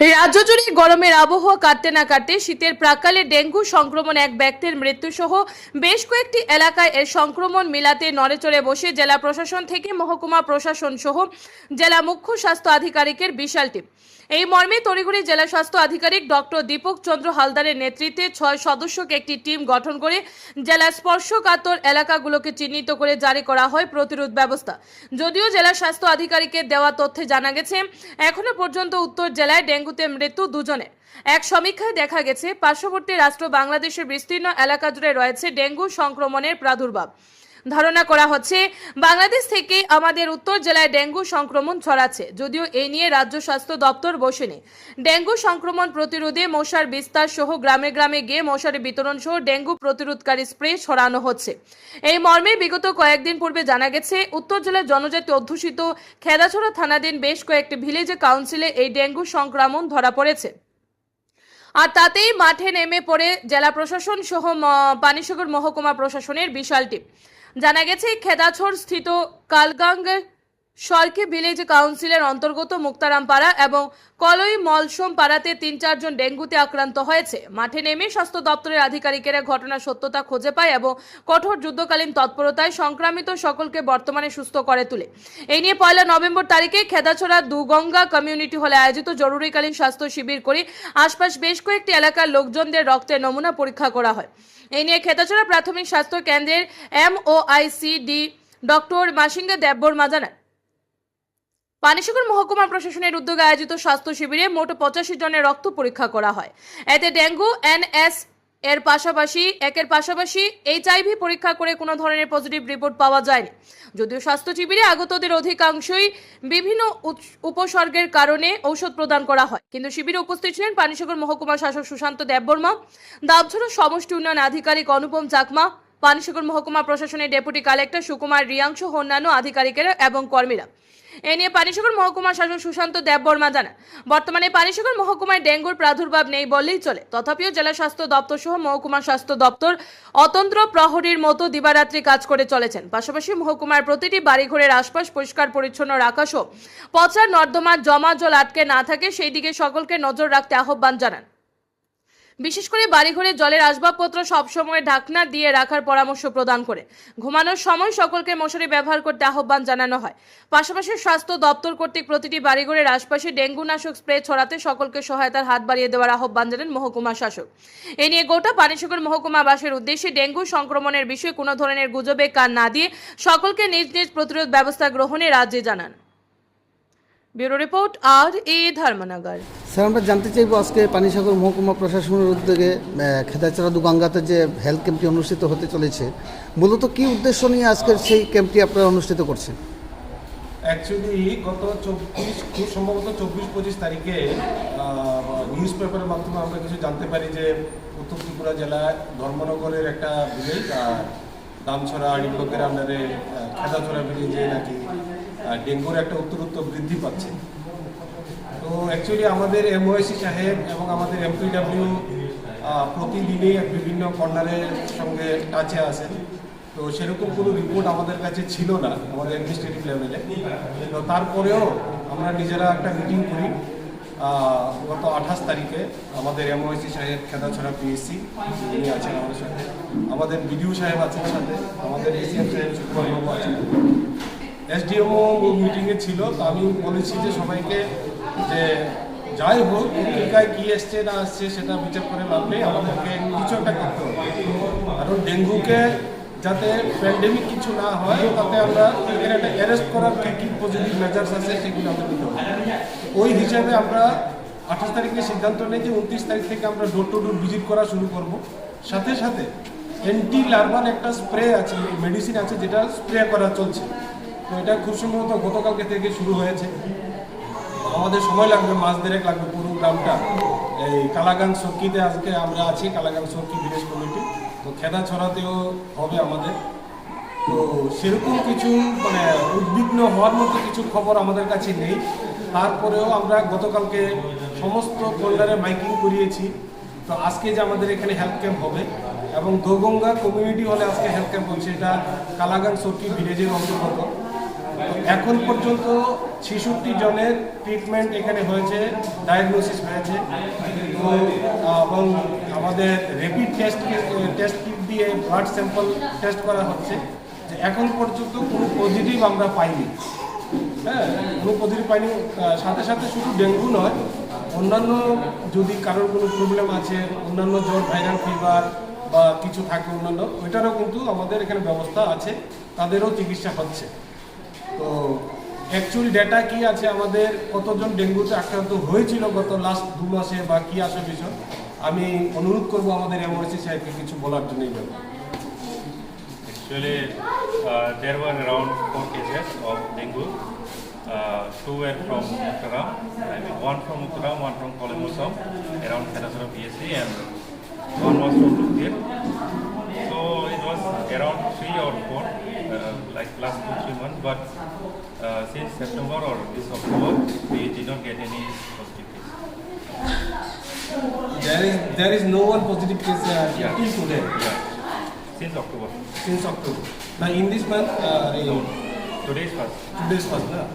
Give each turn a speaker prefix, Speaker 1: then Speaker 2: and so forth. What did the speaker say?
Speaker 1: রাজ্য জুড়ে গরমের আবহাওয়া কাটতে না কাটতে শীতের প্রাকালে ডেঙ্গু সংক্রমণ এক ব্যক্তির মৃত্যুসহ বেশ কয়েকটি এলাকায় এর সংক্রমণ মিলাতে নড়েচড়ে বসে জেলা প্রশাসন থেকে মহকুমা প্রশাসন সহ জেলা মুখ্য স্বাস্থ্য আধিকারিকের বিশাল টিম। এই মর্মে তড়িঘড়ি জেলা স্বাস্থ্য আধিকারিক ডক্টর দীপক চন্দ্র হালদারের নেতৃত্বে ছয় সদস্যক একটি টিম গঠন করে জেলার স্পর্শকাতর এলাকাগুলোকে চিহ্নিত করে জারি করা হয় প্রতিরোধ ব্যবস্থা। যদিও জেলা স্বাস্থ্য আধিকারিকের দেওয়া তথ্যে জানা গেছে, এখনও পর্যন্ত উত্তর জেলায় ডেঙ্গুতে মৃত্যু দুজনে এক সমীক্ষায় দেখা গেছে, পার্শ্ববর্তী রাষ্ট্র বাংলাদেশের বিস্তীর্ণ এলাকা জুড়ে রয়েছে ডেঙ্গু সংক্রমণের প্রাদুর্ভাব। ধারণা করা হচ্ছে, বাংলাদেশ থেকে আমাদের উত্তর জেলায় ডেঙ্গু সংক্রমণ ছড়াচ্ছে। যদিও এই নিয়ে রাজ্য স্বাস্থ্য দপ্তর বসেনি। ডেঙ্গু সংক্রমণ প্রতিরোধে মশার বিস্তার সহ গ্রামে গ্রামে গিয়ে মশারি বিতরণ সহ ডেঙ্গু প্রতিরোধকারী স্প্রে ছড়ানো হচ্ছে। এই মর্মে বিগত কয়েকদিন পূর্বে জানা গেছে, উত্তর জেলার জনজাতি অধ্যুষিত খেদাছড়া থানাধীন বেশ কয়েকটি ভিলেজ কাউন্সিলে এই ডেঙ্গু সংক্রমণ ধরা পড়েছে। আর তাতেই মাঠে নেমে পড়ে জেলা প্রশাসন সহ পানিসাগর মহকুমা প্রশাসনের বিশাল টিম। জানা গেছে খেদাছড় স্থিত কালগাং সরকে ভিলেজ কাউন্সিলের অন্তর্গত মুক্তারামপাড়া এবং কলই মলসম পাড়াতে তিন চারজন ডেঙ্গুতে আক্রান্ত হয়েছে। মাঠে নেমে স্বাস্থ্য দপ্তরের আধিকারিকেরা ঘটনার সত্যতা খুঁজে পায় এবং কঠোর যুদ্ধকালীন তৎপরতায় সংক্রামিত সকলকে বর্তমানে সুস্থ করে তোলে। এই নিয়ে পয়লা নভেম্বর তারিখে খেদাছড়া দুগঙ্গা কমিউনিটি হলে আয়োজিত জরুরিকালীন স্বাস্থ্য শিবির করে আশপাশ বেশ কয়েকটি এলাকার লোকজনদের রক্তের নমুনা পরীক্ষা করা হয়। এই নিয়ে খেতাছড়া প্রাথমিক স্বাস্থ্য কেন্দ্রের এমওআইসিডি ডক্টর মাসিঙ্গা দেববর্মা জানান। পানিসাগর মহকুমা প্রশাসনের উদ্যোগে আয়োজিত স্বাস্থ্য শিবিরে মোট পঁচাশি জনের রক্ত পরীক্ষা করা হয়। এতে ডেঙ্গু, এনএস এর পাশাপাশি, একের পাশাপাশি এইচআইভি পরীক্ষা করে কোনো ধরনের পজিটিভ রিপোর্ট পাওয়া যায়নি। যদিও স্বাস্থ্য শিবিরে আগতদের অধিকাংশই বিভিন্ন উপসর্গের কারণে ঔষধ প্রদান করা হয়। কিন্তু শিবিরে উপস্থিত ছিলেন পানিসাগর মহকুমা শাসক সুশান্ত দেববর্মা, দাবছড়া সমষ্টি উন্নয়ন আধিকারিক অনুপম চাকমা পানিসাগর মহকুমা প্রশাসনের ডেপুটি কালেক্টর সুকুমার রিয়াংশ অন্যান্য আধিকারিকেরা এবং কর্মীরা। এ নিয়ে পানিসাগর মহকুমা শাসক সুশান্ত দেববর্মা জানান, বর্তমানে পানিসাগর মহকুমায় ডেঙ্গুর প্রাদুর্ভাব নেই বললেই চলে। তথাপিও জেলা স্বাস্থ্য দপ্তর সহ মহকুমা স্বাস্থ্য দপ্তর অতন্ত্র প্রহরীর মতো দিবারাত্রি কাজ করে চলেছেন। পাশাপাশি মহকুমার প্রতিটি বাড়িঘরের আশপাশ পরিষ্কার পরিচ্ছন্ন রাখা সহ পচা নর্দমার জমা জল আটকে না থাকে, সেই দিকে সকলকে নজর রাখতে আহ্বান জানান। বিশেষ করে বাড়িঘরে জলের আসবাবপত্র সবসময় ঢাকনা দিয়ে রাখার পরামর্শ প্রদান করে। ঘুমানোর সময় সকলকে মশারি ব্যবহার করতে আহ্বান জানানো হয়। পাশাপাশি স্বাস্থ্য দপ্তর কর্তৃক প্রতিটি বাড়িঘরের আশপাশে ডেঙ্গু নাশক স্প্রে ছড়াতে সকলকে সহায়তার হাত বাড়িয়ে দেওয়ার আহ্বান জানান মহকুমা শাসক। এ নিয়ে গোটা পানিসাগর মহকুমাবাসীর উদ্দেশ্যে ডেঙ্গু সংক্রমণের বিষয়ে কোনো ধরনের গুজবে কান না দিয়ে সকলকে নিজ নিজ প্রতিরোধ ব্যবস্থা গ্রহণে রাজ্যে জানান। ব্যুরো রিপোর্ট আর এ ধর্মনগর।
Speaker 2: স্যার আমরা জানতে চাইব আজকে পানিসাগর মহকুমা প্রশাসনের উদ্যোগে খেদাচড়া দুগাঙ্গাতে যে হেলথ ক্যাম্পটি অনুষ্ঠিত হতে চলেছে মূলত কি উদ্দেশ্য নিয়ে আজকের সেই ক্যাম্পটি আপনারা অনুষ্ঠিত করছেন?
Speaker 3: অ্যাকচুয়ালি গত চব্বিশ খুব সম্ভবত চব্বিশ পঁচিশ তারিখে নিউজ পেপারের মাধ্যমে আমরা কিছু জানতে পারি যে উত্তর ত্রিপুরা জেলায় ধর্মনগরের একটা ভিলেজ আর দামছড়া আড়ি ব্লকের আন্ডারে খেদাছড়া ভিলেজে নাকি ডেঙ্গুর একটা উত্তরোত্তর বৃদ্ধি পাচ্ছে। তো অ্যাকচুয়ালি আমাদের এমওএসি সাহেব এবং আমাদের এমপিডাব্লিউ প্রতিদিনই বিভিন্ন কর্নারের সঙ্গে টাচে আছেন তো সেরকম কোনো রিপোর্ট আমাদের কাছে ছিল না, আমাদের অ্যাডমিনিস্ট্রেটিভ লেভেলে তো তারপরেও আমরা নিজেরা একটা মিটিং করি। গত আঠাশ তারিখে আমাদের এমওএসি সাহেব খেদাছড়া পিএসসি আছেন আমাদের সাথে। আমাদের বিডিও সাহেব আছেন সাথে। আমাদের এসিএম সাহেব আছেন। এসডিএমও মিটিংয়ে ছিল, তো আমি বলেছি যে সবাইকে যে যাই হোক পত্রিকায় কি এসছে না আসছে সেটা বিচার করে নেই, আমাদেরকে কিছু একটা করতে হবে। কারণ ডেঙ্গুকে যাতে প্যান্ডেমিক কিছু না হয়, তাতে আমরা এর একটা অ্যারেস্ট করার কি কি পজিটিভ মেজার্স আছে সেগুলো আমরা নিতে হবে। ওই হিসাবে আমরা আঠাশ তারিখে সিদ্ধান্ত নেই যে উনত্রিশ তারিখ থেকে আমরা ডোর টু ডোর ভিজিট করা শুরু করব। সাথে সাথে অ্যান্টি লার্ভান একটা স্প্রে আছে মেডিসিন আছে, যেটা স্প্রে করা চলছে। তো এটা খুব সম্ভবত গতকালকে থেকে শুরু হয়েছে। আমাদের সময় লাগবে, মাস দেড়েক লাগবে পুরো গ্রামটা। এই কালাগান সর্কিতে আজকে আমরা আছি কালাগান সর্কি ভিলেজ কমিটি। তো খেদা ছড়াতেও হবে আমাদের। তো সেরকম কিছু মানে উদ্বিগ্ন হওয়ার মতো কিছু খবর আমাদের কাছে নেই। তারপরেও আমরা গতকালকে সমস্ত কল্যাণে মাইকিং করিয়েছি। তো আজকে যে আমাদের এখানে হেলথ ক্যাম্প হবে এবং দোগঙ্গা কমিউনিটি হলে আজকে হেলথ ক্যাম্প হচ্ছে। এটা কালাগান সর্কি ভিলেজের অন্তর্গত। এখন পর্যন্ত ছেষট্টি জনের ট্রিটমেন্ট এখানে হয়েছে ডায়াগনোসিস হয়েছে। তো এবং আমাদের র্যাপিড টেস্ট টেস্ট কিট দিয়ে ব্লাড স্যাম্পল টেস্ট করা হচ্ছে। যে এখন পর্যন্ত কোনো পজিটিভ আমরা পাইনি। হ্যাঁ কোনো পজিটিভ পাইনি। সাথে সাথে শুধু ডেঙ্গু নয়, অন্যান্য যদি কারোর কোনো প্রবলেম আছে, অন্যান্য জ্বর ভাইরাল ফিভার বা কিছু থাকে অন্যান্য, ওইটারও কিন্তু আমাদের এখানে ব্যবস্থা আছে, তাদেরও চিকিৎসা হচ্ছে। তো অ্যাকচুয়াল ডেটা কি আছে আমাদের কতজন ডেঙ্গুতে আক্রান্ত হয়েছিল গত লাস্ট দু মাসে বা কি আসে বিষয় আমি অনুরোধ করব আমাদের এমআরসি সাহেবকে কিছু বলার জন্য এই
Speaker 4: Actually, uh, there were around four cases of dengue. Uh, two were from Uttaram, I mean one from Uttaram, one from Kolemosam, around Kherasara PSC, and one was from Lukir. So it was around three or four, uh, like last two three months. But uh, since September or this October, we did not get any positive case.
Speaker 3: There is there is no one positive case uh,
Speaker 4: Yeah.
Speaker 3: till today
Speaker 4: Yeah, since October.
Speaker 3: since October. Now in this month, uh,
Speaker 4: No, today is first.
Speaker 3: two days first, na?